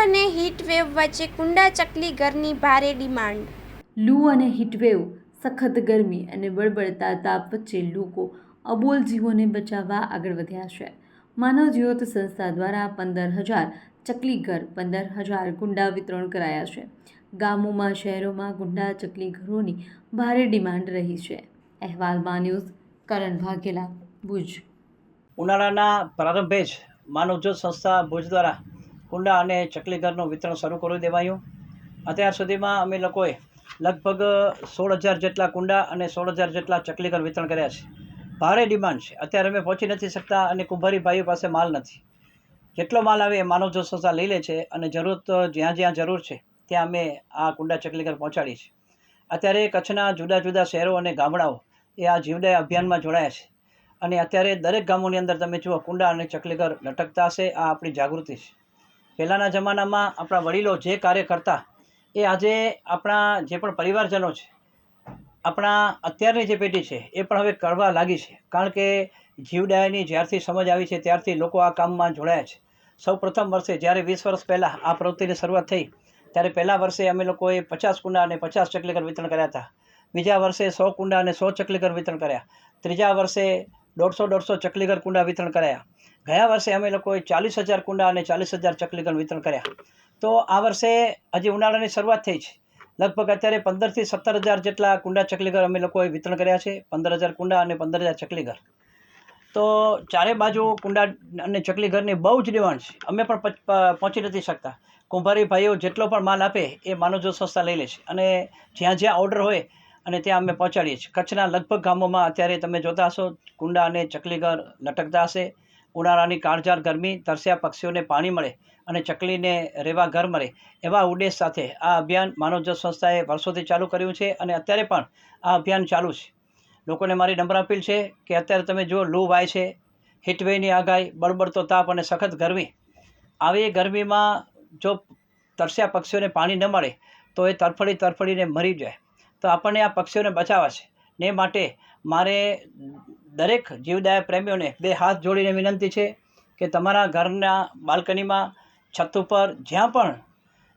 અને હીટવેવ વચ્ચે કુંડા ચકલી ઘરની ભારે ડિમાન્ડ. લૂ અને હીટવેવ સખત ગરમી અને બળબડતા તાપ વચ્ચે લોકો અબોલ જીવોને બચાવવા આગળ વધ્યા છે. માનવ જ્યોત સંસ્થા દ્વારા પંદર હજાર ચકલી ઘર પંદર હજાર કુંડા વિતરણ કરાયા છે. ગામોમાં શહેરોમાં ગુંડા ચકલી ઘરોની ભારે ડિમાન્ડ રહી છે. અહેવાલમાં ન્યૂઝ કરણ વાઘેલા ભુજ. ઉનાળાના પ્રારંભે જ માનવજ્યોત સંસ્થા ભુજ દ્વારા કુંડા અને ચકલીઘરનું વિતરણ શરૂ કરી દેવાયું. અત્યાર સુધીમાં અમે લોકોએ લગભગ સોળ હજાર જેટલા કુંડા અને સોળ હજાર જેટલા ચકલીઘર વિતરણ કર્યા છે. ભારે ડિમાન્ડ છે. અત્યારે અમે પહોંચી નથી શકતા અને કુંભારી ભાઈઓ પાસે માલ નથી. જેટલો માલ આવે એ માનવ સંસ્થા લઈ લે છે અને જરૂરત જ્યાં જ્યાં જરૂર છે ત્યાં અમે આ કુંડા ચકલીઘર પહોંચાડી છે અત્યારે કચ્છના જુદા જુદા શહેરો અને ગામડાઓ એ આ જીવદય અભિયાનમાં જોડાયા છે. અને અત્યારે દરેક ગામોની અંદર તમે જુઓ કુંડા અને ચકલીઘર લટકતા હશે આ આપણી જાગૃતિ છે. પહેલાંના જમાનામાં આપણા વડીલો જે કાર્ય કરતા, એ આજે આપણા જે પણ પરિવારજનો છે, આપણા અત્યારની જે પેઢી છે, એ પણ હવે કરવા લાગી છે. કારણ કે જીવડાયાની જ્યારથી સમજ આવી છે, ત્યારથી લોકો આ કામમાં જોડાયા છે. સૌ પ્રથમ વર્ષે જ્યારે વીસ વર્ષ પહેલાં આ પ્રવૃત્તિની શરૂઆત થઈ, ત્યારે પહેલાં વર્ષે અમે લોકોએ પચાસ કુંડા અને પચાસ ચકલીઘર વિતરણ કર્યા હતા. બીજા વર્ષે સો કુંડા અને સો ચકલીઘર વિતરણ કર્યા. ત્રીજા વર્ષે દોઢસો દોઢસો ચકલીઘર કુંડા વિતરણ કર્યા. ગયા વર્ષે અમે લોકોએ ચાલીસ હજાર કુંડા અને ચાલીસ હજાર ચકલીઘર વિતરણ કર્યા. તો આ વર્ષે હજી ઉનાળાની શરૂઆત થઈ છે. લગભગ અત્યારે પંદરથી સત્તર હજાર જેટલા કુંડા ચકલીઘર અમે લોકોએ વિતરણ કર્યા છે. પંદર હજાર કુંડા અને પંદર હજાર ચકલીઘર તો ચારે બાજુ કુંડા અને ચકલીઘરની બહુ જ ડિમાન્ડ છે. અમે પણ પહોંચી નથી શકતા. કુંભારી ભાઈઓ જેટલો પણ માલ આપે એ માનવજો સંસ્થા લઈ લે છે. અને જ્યાં જ્યાં ઓર્ડર હોય અને ત્યાં અમે પહોંચાડીએ છીએ. કચ્છના લગભગ ગામોમાં અત્યારે તમે જોતા હશો, કુંડા અને ચકલીઘર લટકતા હશે. ઉનાળાની કાળજાળ ગરમી, તરસ્યા પક્ષીઓને પાણી મળે અને ચકલીને રહેવા ઘર મળે. એવા ઉદ્દેશ સાથે આ અભિયાન માનવજ્યોત સંસ્થાએ વર્ષોથી ચાલુ કર્યું છે અને અત્યારે પણ આ અભિયાન ચાલુ છે. લોકોને મારી નંબર અપીલ છે કે અત્યારે તમે જુઓ, લૂ વાય છે, હીટવેની આગાહી, બળબડતો તાપ અને સખત ગરમી. આવી ગરમીમાં જો તરસ્યા પક્ષીઓને પાણી ન મળે, તો એ તરફડી તરફડીને મરી જાય. તો આપણને આ પક્ષીઓને બચાવવા છે ને માટે મારે દરેક જીવદાય પ્રેમીઓને બે હાથ જોડીને વિનંતી છે કે તમારા ઘરના બાલ્કનીમાં છત ઉપર જ્યાં પણ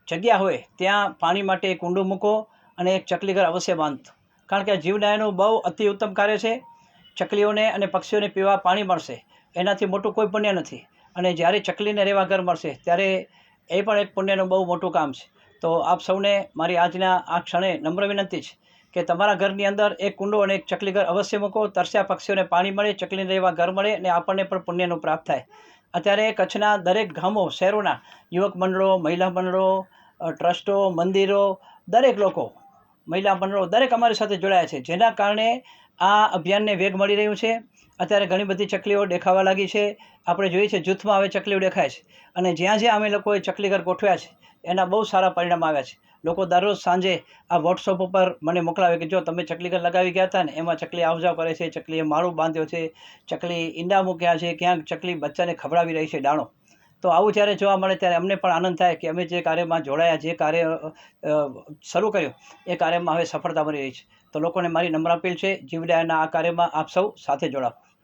જગ્યા હોય ત્યાં પાણી માટે એક કુંડું મૂકો અને એક ચકલીઘર અવશ્ય બાંધો. કારણ કે આ જીવદાયનું બહુ અતિ ઉત્તમ કાર્ય છે. ચકલીઓને અને પક્ષીઓને પીવા પાણી મળશે. એનાથી મોટું કોઈ પુણ્ય નથી. અને જ્યારે ચકલીને રહેવા ઘર મળશે, ત્યારે એ પણ એક પુણ્યનું બહુ મોટું કામ છે. તો આપ સૌને મારી આજના આ ક્ષણે નમ્ર વિનંતી છે કે તમારા ઘરની અંદર એક કુંડો અને એક ચકલીઘર અવશ્ય મૂકો, તરસ્યા પક્ષીઓને પાણી મળે, ચકલીને રહેવા ઘર મળે અને આપણને પણ પુણ્યનું પ્રાપ્ત થાય. અત્યારે કચ્છના દરેક ગામો, શહેરોના યુવક મંડળો, મહિલા મંડળો ટ્રસ્ટો, મંદિરો, દરેક લોકો, મહિલા મંડળો, દરેક અમારી સાથે જોડાયા છે. જેના કારણે આ અભિયાનને વેગ મળી રહ્યું છે. અત્યારે ઘણી બધી ચકલીઓ દેખાવા લાગી છે. આપણે જોઈએ છીએ જૂથમાં હવે ચકલીઓ દેખાય છે અને જ્યાં જ્યાં અમે લોકોએ ચકલીઘર ગોઠવ્યા છે એના બહુ સારા પરિણામ આવ્યા છે. લોકો દરરોજ સાંજે આ વોટ્સઅપ ઉપર મને મોકલાવે કે જો તમે ચકલીઘર લગાવી ગયા હતા ને, એમાં ચકલી આવજાવ કરે છે ચકલીએ માળું બાંધ્યો છે, ચકલી ઈંડા મૂક્યા છે, ક્યાંક ચકલી બચ્ચાને ખવડાવી રહી છે દાણો. તો આવું જ્યારે જોવા મળે ત્યારે અમને પણ આનંદ થાય કે અમે જે કાર્યમાં જોડાયા, જે કાર્ય શરૂ કર્યું, એ કાર્યમાં હવે સફળતા મળી રહી છે. તો લોકોને મારી નમ્ર અપીલ છે જીવડાયાના આ કાર્યમાં આપ સૌ સાથે જોડાઓ.